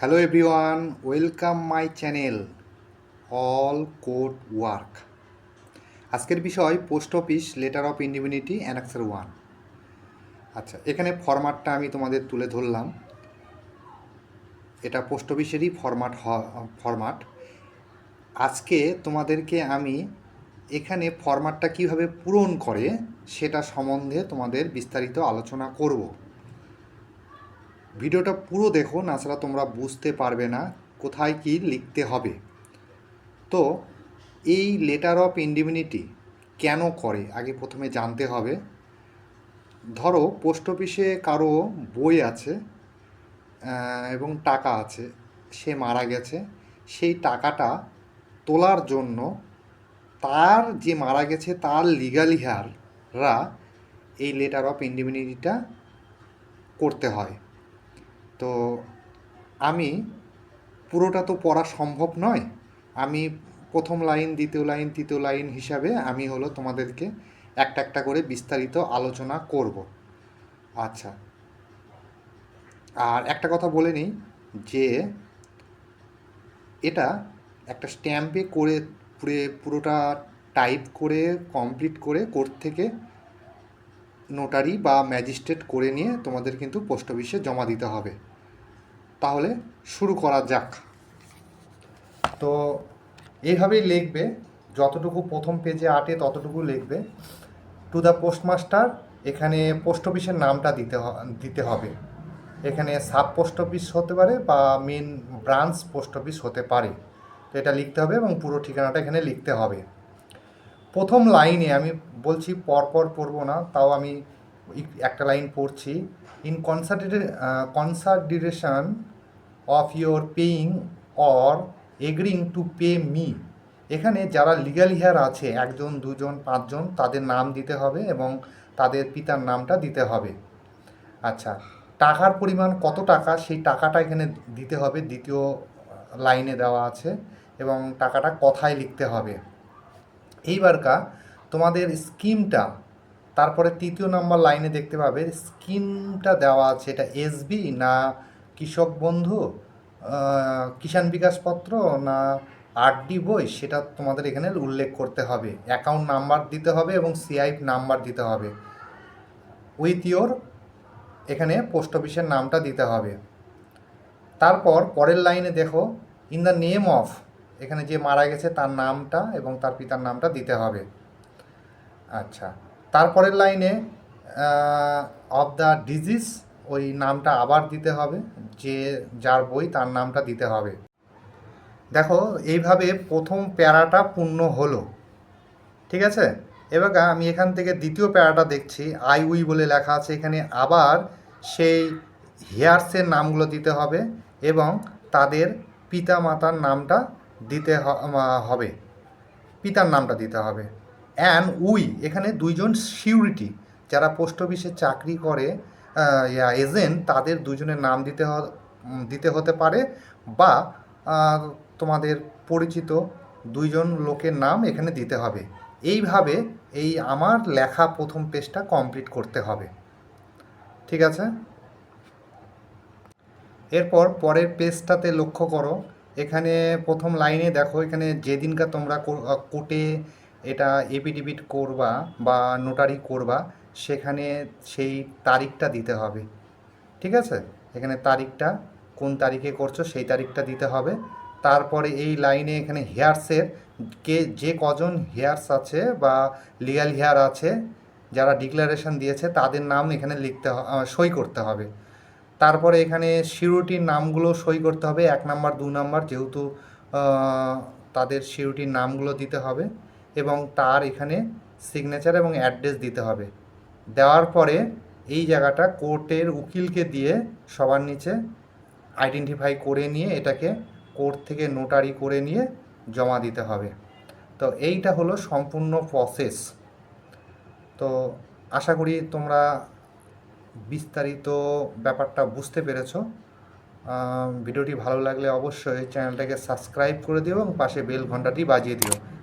Hello everyone welcome my channel all code work আজকের বিষয় post office letter of indemnity annexure one আচ্ছা এখানে ফরম্যাটটা আমি তোমাদের তুলে ধরলাম। এটা পোস্ট অফিসেরই ফরম্যাট ফরম্যাট আজকে তোমাদেরকে আমি এখানে ফরম্যাটটা কীভাবে পূরণ করে, সেটা সম্বন্ধে তোমাদের বিস্তারিত আলোচনা করব। ভিডিওটা পুরো দেখো, না ছাড়া তোমরা বুঝতে পারবে না কোথায় কি লিখতে হবে। তো এই লেটার অফ ইন্ডিমিনিটি কেন করে? আগে প্রথমে জানতে হবে। ধরো পোস্ট অফিসে কারও বই আছে এবং টাকা আছে, সে মারা গেছে, সেই টাকাটা তোলার জন্য তার যে মারা গেছে, তার লিগাল হিয়াররা এই লেটার অফ ইন্ডিমিনিটিটা করতে হয়। তো আমি পুরোটা তো পড়া সম্ভব নয়। আমি প্রথম লাইন, দ্বিতীয় লাইন, তৃতীয় লাইন হিসাবে আমি হলো তোমাদেরকে একটা একটা করে বিস্তারিত আলোচনা করব। আচ্ছা। আর একটা কথা বলে নিই যে এটা একটা স্ট্যাম্পে করে পুরে পুরোটা টাইপ করে কমপ্লিট করে কোর্ট থেকে নোটারি বা ম্যাজিস্ট্রেট করে নিয়ে তোমাদের কিন্তু পোস্ট অফিসে জমা দিতে হবে। তাহলে শুরু করা যাক। তো এইভাবেই লিখবে, যতটুকু প্রথম পেজে আটে ততটুকু লিখবে। টু দ্য পোস্টমাস্টার এখানে পোস্ট অফিসের নামটা দিতে দিতে হবে। এখানে সাব পোস্ট অফিস হতে পারে বা মেন ব্রাঞ্চ পোস্ট অফিস হতে পারে। তো এটা লিখতে হবে এবং পুরো ঠিকানাটা এখানে লিখতে হবে। প্রথম লাইনে আমি বলছি পরপর পড়ব না, তাও আমি একটা লাইন পড়ছি in concerted consideration of your paying or agreeing to pay me এখানে যারা লিগাল হিয়ার আছে, একজন, দুজন, পাঁচজন, তাদের নাম দিতে হবে এবং তাদের পিতার নামটা দিতে হবে। আচ্ছা টাকার পরিমাণ কত টাকা, সেই টাকাটা এখানে দিতে হবে, দ্বিতীয় লাইনে দেওয়া আছে এবং টাকাটা কথায় লিখতে হবে। এইবারকা তোমাদের স্কিমটা তারপরে তৃতীয় নম্বর লাইনে দেখতে পাবে, স্কিমটা দেওয়া আছে, এটা এসবি না কৃষক বন্ধু কিষাণ বিকাশ পত্র না আরডি বই, সেটা তোমাদের এখানে উল্লেখ করতে হবে। অ্যাকাউন্ট নাম্বার দিতে হবে এবং সিআইপ নাম্বার দিতে হবে। উইথ ইয়োর এখানে পোস্ট অফিসের নামটা দিতে হবে। তারপর পরের লাইনে দেখো, ইন দ্য নেম অফ, এখানে যে মারা গেছে তার নামটা এবং তার পিতার নামটা দিতে হবে। আচ্ছা। তারপরের লাইনে অফ দ্য ডিজিজ ওই নামটা আবার দিতে হবে, যে যার বই তার নামটা দিতে হবে। দেখো, এইভাবে প্রথম প্যারাটা পূর্ণ হলো। ঠিক আছে? এবার আমি এখান থেকে দ্বিতীয় প্যারাটা দেখছি আই উই বলে লেখা আছে। এখানে আবার সেই হেয়ার্সের নামগুলো দিতে হবে এবং তাদের পিতা মাতার নামটা দিতে হবে। পিতার নামটা দিতে হবে। অ্যান্ড উই, এখানে দুইজন সিউরিটি, যারা পোস্ট অফিসে চাকরি করে এজেন্ট, তাদের দুজনের নাম দিতে দিতে হতে পারে বা তোমাদের পরিচিত দুইজন লোকের নাম এখানে দিতে হবে। এইভাবে এই আমার লেখা প্রথম পেজটা কমপ্লিট করতে হবে। ঠিক আছে? এরপর পরের পেজটাতে লক্ষ্য করো। এখানে প্রথম লাইনে দেখো, এখানে যেদিনকার তোমরা কোর্টে এটা এপিডিবিট করবা বা নোটারি করবা, সেখানে সেই তারিখটা দিতে হবে। ঠিক আছে? এখানে তারিখটা, কোন তারিখে করছ সেই তারিখটা দিতে হবে। তারপরে এই লাইনে এখানে হেয়ার্সের কে, যে কজন হেয়ার্স আছে বা লিগাল হেয়ার আছে, যারা ডিক্লারেশন দিয়েছে, তাদের নাম এখানে লিখতে সই করতে হবে। তারপরে এখানে সিউরিটির নামগুলো সই করতে হবে, এক নাম্বার, দু নাম্বার, যেহেতু তাদের সিউরিটির নামগুলো দিতে হবে। এবং তার এখানে সিগনেচার এবং অ্যাড্রেস দিতে হবে। দেওয়ার পরে এই জায়গাটা কোর্টের উকিলকে দিয়ে সবার নিচে আইডেন্টিফাই করে নিয়ে এটাকে কোর্ট থেকে নোটারি করে নিয়ে জমা দিতে হবে। তো এইটা হলো সম্পূর্ণ প্রসেস তো আশা করি তোমরা বিস্তারিত ব্যাপারটা বুঝতে পেরেছ। ভিডিওটি ভালো লাগলে অবশ্যই চ্যানেলটাকে সাবস্ক্রাইব করে দিও এবং পাশে বেল ঘন্টাটি বাজিয়ে দিও।